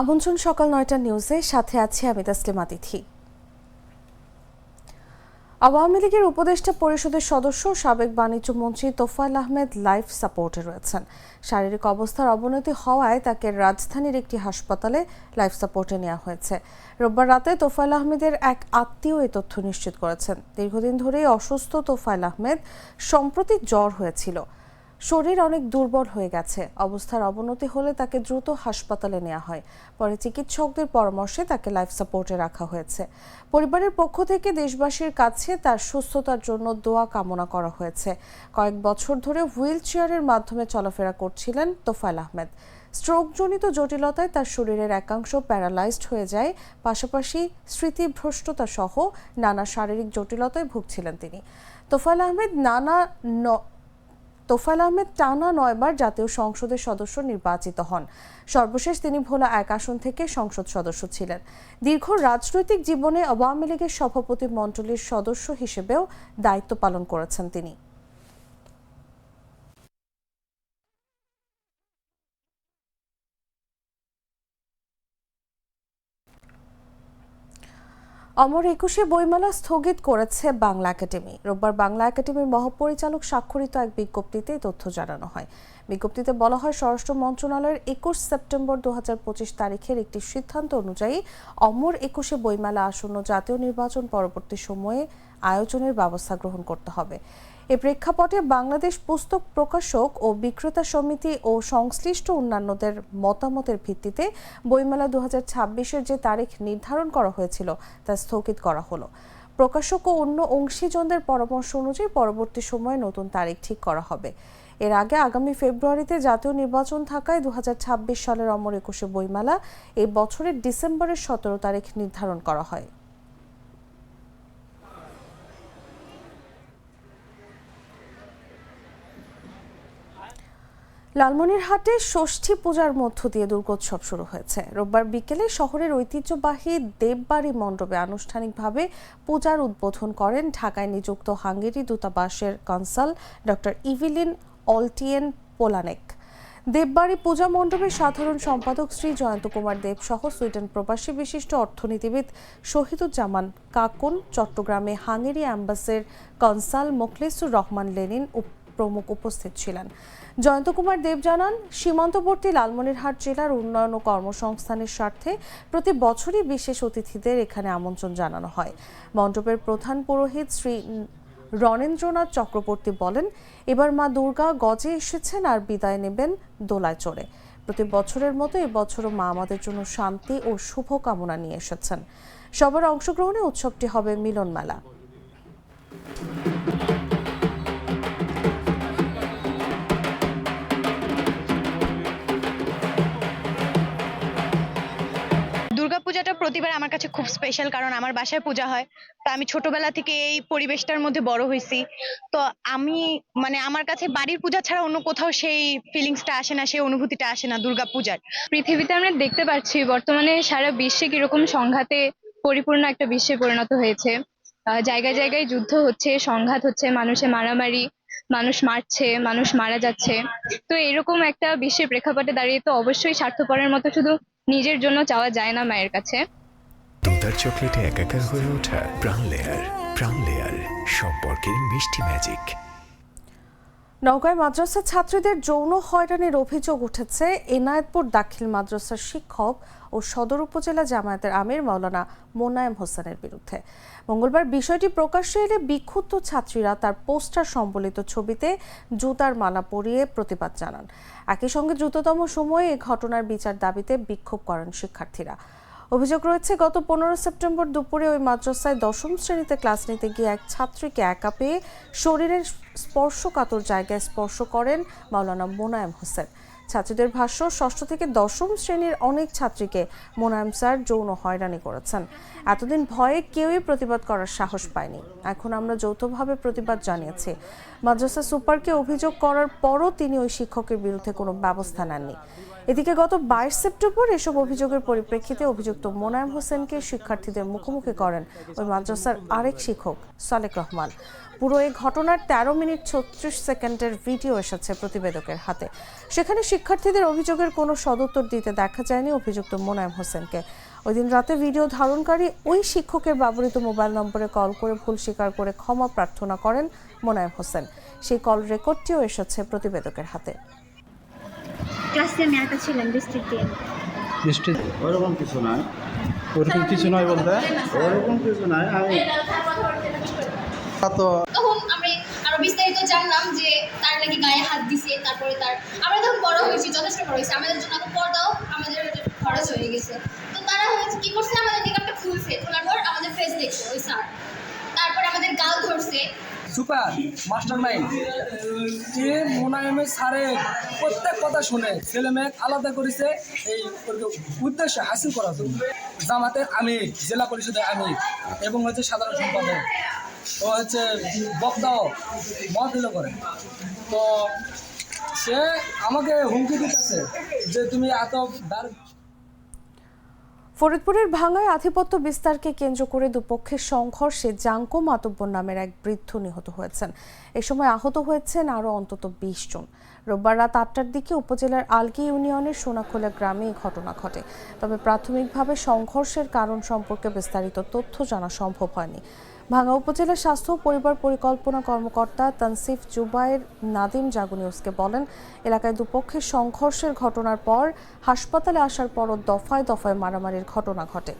আমন্ত্রণ সকাল নয়টা নিউজে সাথে আছি আমি তাসলিমা তিথি। আওয়ামী লীগের উপদেষ্টা পরিষদের সদস্য সাবেক বাণিজ্য মন্ত্রী তোফায়েল আহমেদ লাইফ সাপোর্টে রয়েছেন। শারীরিক অবস্থার অবনতি হওয়ায় তাকে রাজধানীর একটি হাসপাতালে লাইফ সাপোর্টে নেওয়া হয়েছে। রোববার রাতে তোফায়েল আহমেদের এক আত্মীয় এই তথ্য নিশ্চিত করেছেন। দীর্ঘদিন ধরেই অসুস্থ তোফায়েল আহমেদ সম্প্রতি জ্বর হয়েছিল। শরীর অনেক দুর্বল হয়ে গেছে। অবস্থার অবনতি হলে তাকে দ্রুত হাসপাতালে নেওয়া হয়। পরে চিকিৎসকদের পরামর্শে তাকে লাইফ সাপোর্টে রাখা হয়েছে। পরিবারের পক্ষ থেকে দেশবাসীর কাছে তার সুস্থতার জন্য দোয়া কামনা করা হয়েছে। কয়েক বছর ধরে হুইল চেয়ারের মাধ্যমে চলাফেরা করছিলেন তোফায়েল আহমেদ। স্ট্রোকজনিত জটিলতায় তার শরীরের একাংশ প্যারালাইজড হয়ে যায়। পাশাপাশি স্মৃতিভ্রষ্টতা সহ নানা শারীরিক জটিলতায় ভুগছিলেন তিনি। তোফায়েল আহমেদ নানা তোফায়েল আহমেদ টানা নয়বার জাতীয় সংসদের সদস্য নির্বাচিত হন। সর্বশেষ তিনি ভোলা এক আসন থেকে সংসদ সদস্য ছিলেন। দীর্ঘ রাজনৈতিক জীবনে আওয়ামী লীগের সভাপতি মণ্ডলীর সদস্য হিসেবেও দায়িত্ব পালন করেছেন তিনি। অমর একুশে বইমেলা স্থগিত করেছে বাংলা একাডেমি। রোববার বাংলা একাডেমির মহাপরিচালক স্বাক্ষরিত এক বিজ্ঞপ্তিতে তথ্য জানানো হয়। বিজ্ঞপ্তিতে বলা হয়, স্বরাষ্ট্র মন্ত্রণালয়ের একুশ সেপ্টেম্বর দু হাজার পঁচিশ তারিখের একটি সিদ্ধান্ত অনুযায়ী অমর একুশে বইমেলা আসন্ন জাতীয় নির্বাচন পরবর্তী সময়ে আয়োজনের ব্যবস্থা গ্রহণ করতে হবে। এ প্রেক্ষাপটে বাংলাদেশ পুস্তক প্রকাশক ও বিক্রেতা সমিতি ও সংশ্লিষ্ট অন্যান্যদের মতামতের ভিত্তিতে বইমেলা দু হাজার যে তারিখ নির্ধারণ করা হয়েছিল, তা স্থগিত করা হলো। প্রকাশক ও অন্য অংশীজনদের পরামর্শ অনুযায়ী পরবর্তী সময়ে নতুন তারিখ ঠিক করা হবে। এর আগে আগামী ফেব্রুয়ারিতে জাতীয় নির্বাচন থাকায় দু হাজার ছাব্বিশ সালের অমর একুশে বইমেলা এই বছরের ডিসেম্বরের সতেরো তারিখ নির্ধারণ করা হয়। লালমনিরহাটে ষষ্ঠী পূজার মধ্য দিয়ে দুর্গোৎসব শুরু হয়েছে। রোববার বিকেলে শহরের ঐতিহ্যবাহী দেববাড়ি মণ্ডপে আনুষ্ঠানিকভাবে পূজার উদ্বোধন করেন ঢাকায় নিযুক্ত হাঙ্গেরি দূতাবাসের consul doctor Evelin Oltean Polanek. Debbari পূজা মণ্ডপের সাধারণ সম্পাদক শ্রী জয়ন্ত কুমার দেব সহ সুইডেন প্রবাসী বিশিষ্ট অর্থনীতিবিদ শহীদুজ্জামান কাকুন, চট্টগ্রামে হাঙ্গেরি অ্যাম্বাসের কনসাল মোখলেসুর রহমান লেনিন প্রমুখ উপস্থিত ছিলেন। জয়ন্ত কুমার দেব জানান, সীমান্তবর্তী লালমনিরহাট জেলার উন্নয়ন ও কর্মসংস্থানের স্বার্থে প্রতি বছরই বিশেষ অতিথিদের এখানে আমন্ত্রণ জানানো হয়। মণ্ডপের প্রধান পুরোহিত শ্রী রণেন্দ্রনাথ চক্রবর্তী বলেন, এবার মা দুর্গা গজে এসেছেন আর বিদায় নেবেন দোলায় চড়ে। প্রতি বছরের মতো এবছরও মা আমাদের জন্য শান্তি ও শুভ কামনা নিয়ে এসেছেন। সবার অংশগ্রহণে উৎসবটি হবে মিলন মেলা প্রতিবার আমার কাছে খুব স্পেশাল কারণ আমার বাসায় পূজা হয়। তা আমি ছোটবেলা থেকে এই পরিবেশটার মধ্যে বড় হয়েছি। তো আমি মানে আমার কাছে বাড়ির পূজা ছাড়া অন্য কোথাও সেই ফিলিংসটা আসে না, সেই অনুভূতিটা আসে না দুর্গা পূজার। পৃথিবীতে আমরা দেখতে পাচ্ছি বর্তমানে সারা বিশ্বে কীরকম সংঘাতে পরিপূর্ণ একটা বিশ্বে পরিণত হয়েছে। জায়গায় জায়গায় যুদ্ধ হচ্ছে, সংঘাত হচ্ছে মানুষে মারামারি, মানুষ মারছে, মানুষ মারা যাচ্ছে। তো এরকম একটা বিশ্বের প্রেক্ষাপটে দাঁড়িয়ে তো অবশ্যই স্বার্থপরের মতো শুধু নিজের জন্য চাওয়া যায় না মায়ের কাছে। দুধার চকলেটে একাকার হয়ে ওঠা প্রাণ লেয়ার প্রাণ লেয়ার, সম্পর্কের মিষ্টি ম্যাজিক নওগাঁয় মাদ্রাসা ছাত্রীদের যৌন হয়রানির অভিযোগ উঠেছে। এনায়েতপুর দাখিল মাদ্রাসার শিক্ষক ও সদর উপজেলা জামায়াতের আমির মাওলানা মোনায়েম হোসেনের বিরুদ্ধে। মঙ্গলবার বিষয়টি প্রকাশ্যে এলে বিক্ষুব্ধ ছাত্রীরা তার পোস্টার সম্বলিত ছবিতে জুতার মালা পরিয়ে প্রতিবাদ জানান। একই সঙ্গে দ্রুততম সময়ে এ ঘটনার বিচার দাবিতে বিক্ষোভ করেন শিক্ষার্থীরা। অভিযোগ রয়েছে, গত পনেরো সেপ্টেম্বর দুপুরে ওই মাদ্রাসায় দশম শ্রেণীতে ক্লাস নিতে গিয়ে এক ছাত্রীকে একা পেয়ে শরীরের স্পর্শকাতর জায়গায় স্পর্শ করেন মাওলানা মোনায়েম হোসেন। ছাত্রীদের ভাষ্য, ষষ্ঠ থেকে দশম শ্রেণির অনেক ছাত্রীকে মোনায়েম স্যার যৌন হয়রানি করেছেন। এতদিন ভয়ে কেউই প্রতিবাদ করার সাহস পায়নি। এখন আমরা যৌথভাবে প্রতিবাদ জানিয়েছি। মাদ্রাসা সুপারকে অভিযোগ করার পরও তিনি ওই শিক্ষকের বিরুদ্ধে কোনো ব্যবস্থা নেননি। এদিকে গত বাইশ সেপ্টেম্বর এসব অভিযোগের পরিপ্রেক্ষিতে অভিযুক্ত মোনায়েম হোসেনকে শিক্ষার্থীদের মুখোমুখি করেন ওই মাদ্রাসার আরেক শিক্ষক, সালেক রহমান। পুরো এই ঘটনার তেরো মিনিট ছত্রিশ সেকেন্ডের ভিডিও এসেছে প্রতিবেদকের হাতে। সেখানে শিক্ষার্থীদের অভিযোগের কোনো সদুত্তর দিতে দেখা যায়নি অভিযুক্ত মোনায়েম হোসেনকে। ওই দিন রাতে ভিডিও ধারণকারী ওই শিক্ষকের ব্যবহৃত মোবাইল নম্বরে কল করে ভুল স্বীকার করে ক্ষমা প্রার্থনা করেন মোনায়েম হোসেন। সেই কল রেকর্ডটিও এসেছে প্রতিবেদকের হাতে। ক্লাসে আমি একা ছিলাম বৃষ্টিতে বৃষ্টিতে ওরকম কিছু নয়। ওরকম কিছু নয় বলতে? ওরকম কিছু নয় আমি তো আমরা আরও বিস্তারিত জানলাম যে তার নাকি গায়ে হাত দিছে তারপরে তার আমরা তখন বড় হয়েছি যথেষ্ট বড় হয়েছি আমাদের জন্য এখন পর্দাও আমাদের খরচ হয়ে গেছে। তো তারা হয়েছে কি করছে আমাদের নিকামটা খুলছে খোলার পর আমাদের ফেস দেখছে ওই স্যার তারপর আমাদের গাল ধরছে সুপার মাস্টার মাইন্ড যে মোনায়েমের স্যারের প্রত্যেক কথা শুনে ছেলে মেয়ে আলাদা করেছে এই উদ্দেশ্যে হাসিল করা জন্য। জামাতের আমির, জেলা পরিষদের আমির এবং হচ্ছে সাধারণ সম্পাদক। ও হচ্ছে বক্তাও মহফিল করে। তো সে আমাকে হুমকি দিতেছে যে তুমি এত ফরিদপুরের ভাঙায় আধিপত্য বিস্তারকে কেন্দ্র করে দুপক্ষের সংঘর্ষে জাঙ্কো মাতব্বর নামের এক বৃদ্ধ নিহত হয়েছেন। এ সময় আহত হয়েছেন আরও অন্তত বিশ জন। রোববার রাত আটটার দিকে উপজেলার আলকি ইউনিয়নের সোনাখোলা গ্রামে এই ঘটনা ঘটে। তবে প্রাথমিকভাবে সংঘর্ষের কারণ সম্পর্কে বিস্তারিত তথ্য জানা সম্ভব হয়নি। ভাঙ্গা উপজেলা স্বাস্থ্য পরিবার পরিকল্পনা কর্মকর্তা তানসিফ জুবায়ের নাদিম জাগু নিউজকে বলেন, এলাকায় দুপক্ষের সংঘর্ষের ঘটনার পর হাসপাতালে আসার পরও দফায় দফায় মারামারির ঘটনা ঘটে।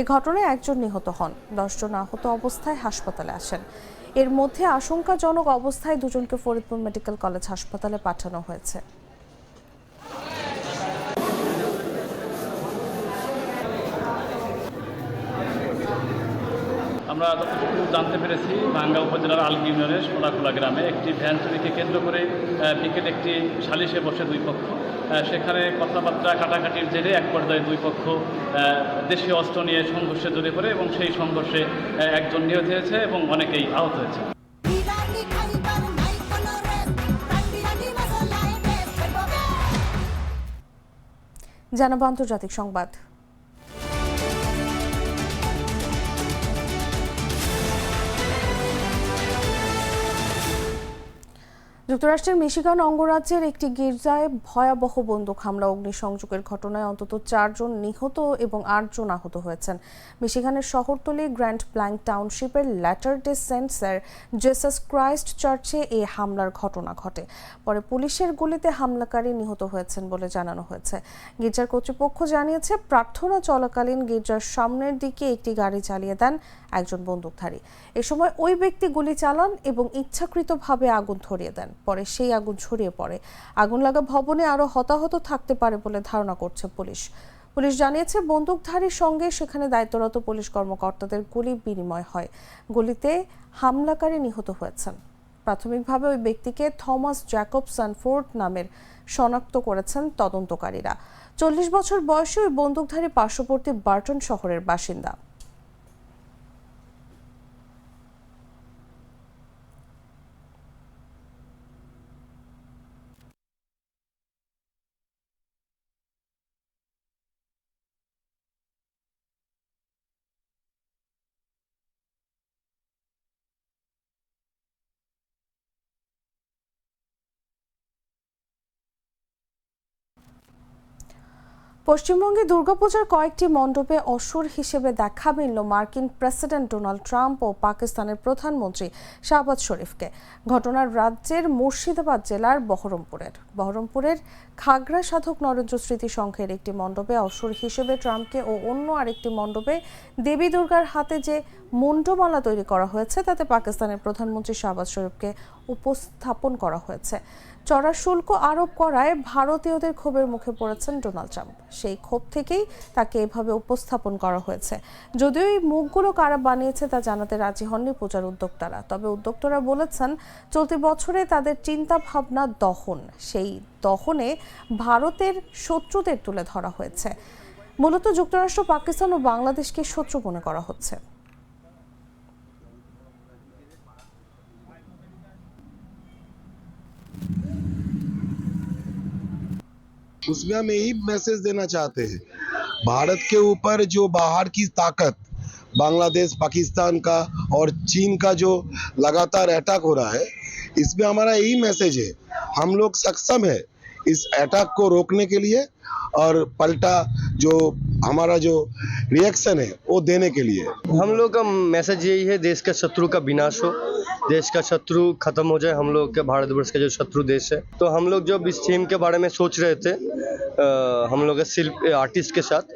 এ ঘটনায় একজন নিহত হন। দশজন আহত অবস্থায় হাসপাতালে আসেন। এর মধ্যে আশঙ্কাজনক অবস্থায় দুজনকে ফরিদপুর মেডিকেল কলেজ হাসপাতালে পাঠানো হয়েছে। আমরা যতটুকু জানতে পেরেছি, ভাঙ্গা উপজেলার আলগি ইউনিয়নের সোনাখোলা গ্রামে একটি ভ্যান চুরিকে কেন্দ্র করে বিকেল একটি সালিশে বসে দুই পক্ষ। সেখানে কথাবার্তা কাটাকাটির জেরে এক পর্যায়ে দুই পক্ষ দেশীয় অস্ত্র নিয়ে সংঘর্ষে জড়িয়ে পড়ে এবং সেই সংঘর্ষে একজন নিহত হয়েছে এবং অনেকেই আহত হয়েছে। জানাব আন্তর্জাতিক সংবাদ। যুক্তরাষ্ট্রের মিশিগান অঙ্গরাজ্যের একটি গির্জায় ভয়াবহ বন্দুক হামলা, অগ্নিসংযোগের ঘটনায় অন্তত চারজন নিহত এবং আটজন আহত হয়েছেন। মিশিগানের শহরতলি গ্র্যান্ড প্ল্যাঙ্ক টাউনশিপের ল্যাটার ডে সেন্টসের জেসাস ক্রাইস্ট চার্চে এই হামলার ঘটনা ঘটে। পরে পুলিশের গুলিতে হামলাকারী নিহত হয়েছেন বলে জানানো হয়েছে। গির্জার কর্তৃপক্ষ জানিয়েছে, প্রার্থনা চলাকালীন গির্জার সামনের দিকে একটি গাড়ি চালিয়ে দেন একজন বন্দুকধারী। এ সময় ওই ব্যক্তি গুলি চালান এবং ইচ্ছাকৃতভাবে আগুন ধরিয়ে দেন। পরে সেই আগুন ছড়িয়ে পড়ে। আগুন লাগা ভবনে আরও হতাহত থাকতে পারে বলে ধারণা করছে পুলিশ। পুলিশ জানিয়েছে, বন্দুকধারীর সঙ্গে সেখানে দায়িত্বরত পুলিশ কর্মকর্তাদের গুলি বিনিময় হয়। গুলিতে হামলাকারী নিহত হয়েছেন। প্রাথমিকভাবে ওই ব্যক্তিকে থমাস জ্যাকব সানফোর্ড নামের শনাক্ত করেছেন তদন্তকারীরা। চল্লিশ বছর বয়সী ওই বন্দুকধারী পার্শ্ববর্তী বার্টন শহরের বাসিন্দা। পশ্চিমবঙ্গে দুর্গাপূজার কয়েকটি মণ্ডপে অসুর হিসেবে দেখা মিলল মার্কিন প্রেসিডেন্ট ডোনাল্ড ট্রাম্প ও পাকিস্তানের প্রধানমন্ত্রী শাহবাজ শরীফকে। ঘটনার রাজ্যের মুর্শিদাবাদ জেলার বহরমপুরের। বহরমপুরের খাগড়া সাধক নরেন্দ্র স্মৃতি সংঘের একটি মণ্ডপে অসুর হিসেবে ট্রাম্পকে ও অন্য আরেকটি মণ্ডপে দেবী দুর্গার হাতে যে মুন্ডমালা তৈরি করা হয়েছে, তাতে পাকিস্তানের প্রধানমন্ত্রী শাহবাজ শরীফকে উপস্থাপন করা হয়েছে। চড়া শুল্ক আরোপ করায় ভারতীয়দের ক্ষোভের মুখে পড়েছেন ডোনাল্ড ট্রাম্প। সেই ক্ষোভ থেকেই তাকে এভাবে উপস্থাপন করা হয়েছে। যদিও এই মুখগুলো কারা বানিয়েছে তা জানাতে রাজি হননি পূজার উদ্যোক্তারা। তবে উদ্যোক্তারা বলেছেন, চলতি বছরে তাদের চিন্তা ভাবনা দহন। সেই দহনে ভারতের শত্রুদের তুলে ধরা হয়েছে মূলত যুক্তরাষ্ট্র পাকিস্তান ও বাংলাদেশকে শত্রু মনে করা হচ্ছে उसमें हम यही मैसेज देना चाहते हैं भारत के ऊपर जो बाहर की ताकत बांग्लादेश पाकिस्तान का और चीन का जो लगातार अटैक हो रहा है इसमें हमारा यही मैसेज है। हम लोग सक्षम है इस अटैक को रोकने के लिए और पलटा जो हमारा जो रिएक्शन है, वो देने के लिए। हम लोग का मैसेज यही है, देश के शत्रु का विनाश हो। देश का शत्रु खत्म हो जाए हम लोग के भारतवर्ष का जो शत्रु देश है तो हम लोग जब इस थीम के बारे में सोच रहे थे अ, हम लोग के शिल्प आर्टिस्ट के साथ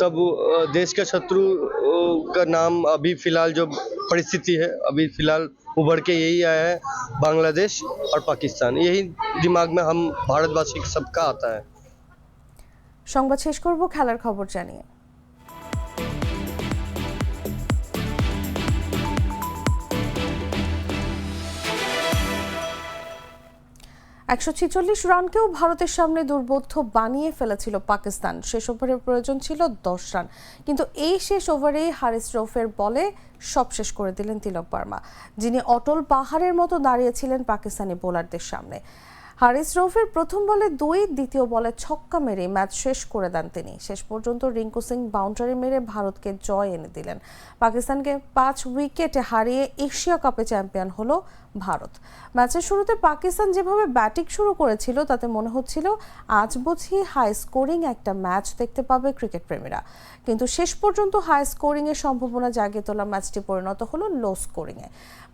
तब अ, देश का शत्रु अ, का नाम अभी फिलहाल जो परिस्थिति है अभी फिलहाल उभर के यही आया है बांग्लादेश और पाकिस्तान यही दिमाग में हम भारतवासी सबका आता है সংবাদ শেষ করব খেলার খবর জানিয়ে একশো ছিচল্লিশ রানকেও ভারতের সামনে দুর্বোধ্য বানিয়ে ফেলেছিল পাকিস্তান। শেষ ওভারের প্রয়োজন ছিল দশ রান। কিন্তু এই শেষ ওভারেই হারিস রৌফের বলে সব শেষ করে দিলেন তিলক বার্মা, যিনি অটল পাহাড়ের মতো দাঁড়িয়েছিলেন পাকিস্তানি বোলারদের সামনে। হারিস রৌফের প্রথম বলে দুই, দ্বিতীয় বলে ছক্কা মেরে ম্যাচ শেষ করে দেন তিনি। শেষ পর্যন্ত রিঙ্কু সিং বাউন্ডারি মেরে ভারতকে জয় এনে দিলেন। পাকিস্তানকে পাঁচ উইকেটে হারিয়ে এশিয়া কাপে চ্যাম্পিয়ন হলো ভারত। ম্যাচের শুরুতে পাকিস্তান যেভাবে ব্যাটিং শুরু করেছিল, তাতে মনে হচ্ছিল আজ বুঝি হাই স্কোরিং একটা ম্যাচ দেখতে পাবে ক্রিকেট প্রেমীরা। কিন্তু শেষ পর্যন্ত হাই স্কোরিং এর সম্ভাবনা জাগিয়ে তোলা ম্যাচটি পরিণত হলো লো স্কোরিং এ।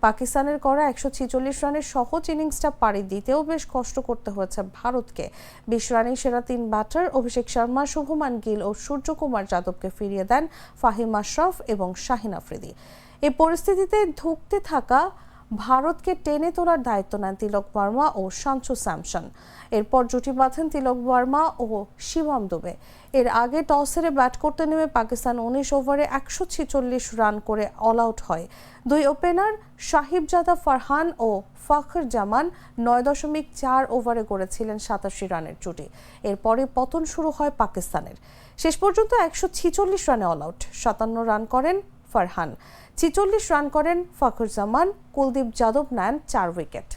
পাকিস্তানের করা একশো ছিচল্লিশ রানের সহজ ইনিংসটা পাড়ি দিতেও বেশ কষ্ট করতে হয়েছে ভারতকে। বিশ রানে সেরা তিন ব্যাটার অভিষেক শর্মা, শুভমান গিল ও সূর্যকুমার যাদবকে ফিরিয়ে দেন ফাহিম আশরাফ এবং শাহিন আফ্রিদি। এই পরিস্থিতিতে ধুঁকতে থাকা ভারতকে টেনে তোলার দায়িত্ব নেন তিলক বর্মা ও শাঞ্চু স্যামসন। এরপর জুটি বাঁধেন তিলক বর্মা ও শিবম দুবে। এর আগে টস হেরে ব্যাট করতে নেমে পাকিস্তান উনিশ ওভারে একশো ছেচল্লিশ রান করে অল আউট হয়। দুই ওপেনার সাহিবজাদা ফারহান ও ফখর জামান নয় দশমিক চার ওভারে করেছিলেন সাতাশি রানের জুটি। এরপরে পতন শুরু হয় পাকিস্তানের। শেষ পর্যন্ত একশো ছিচল্লিশ রানে অল আউট। সাতান্ন রান করেন ফারহান। ছিচল্লিশ রান করেন ফখর জামান কুলদীপ যাদব নেন চার উইকেট।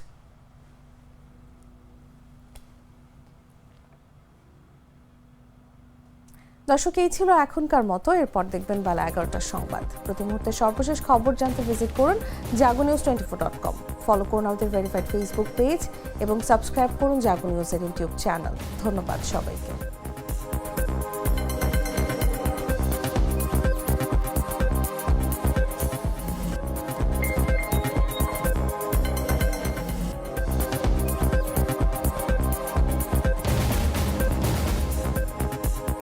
দর্শক, এই ছিল এখনকার মতো। এরপর দেখবেন বেলা এগারোটার সংবাদ। প্রতি মুহূর্তে সর্বশেষ খবর জানতে ভিজিট করুন Jago news twenty four dot com follow করুন আমাদের ভেরিফাইড ফেসবুক পেজ এবং সাবস্ক্রাইব করুন জাগো নিউজের ইউটিউব চ্যানেল ধন্যবাদ সবাইকে।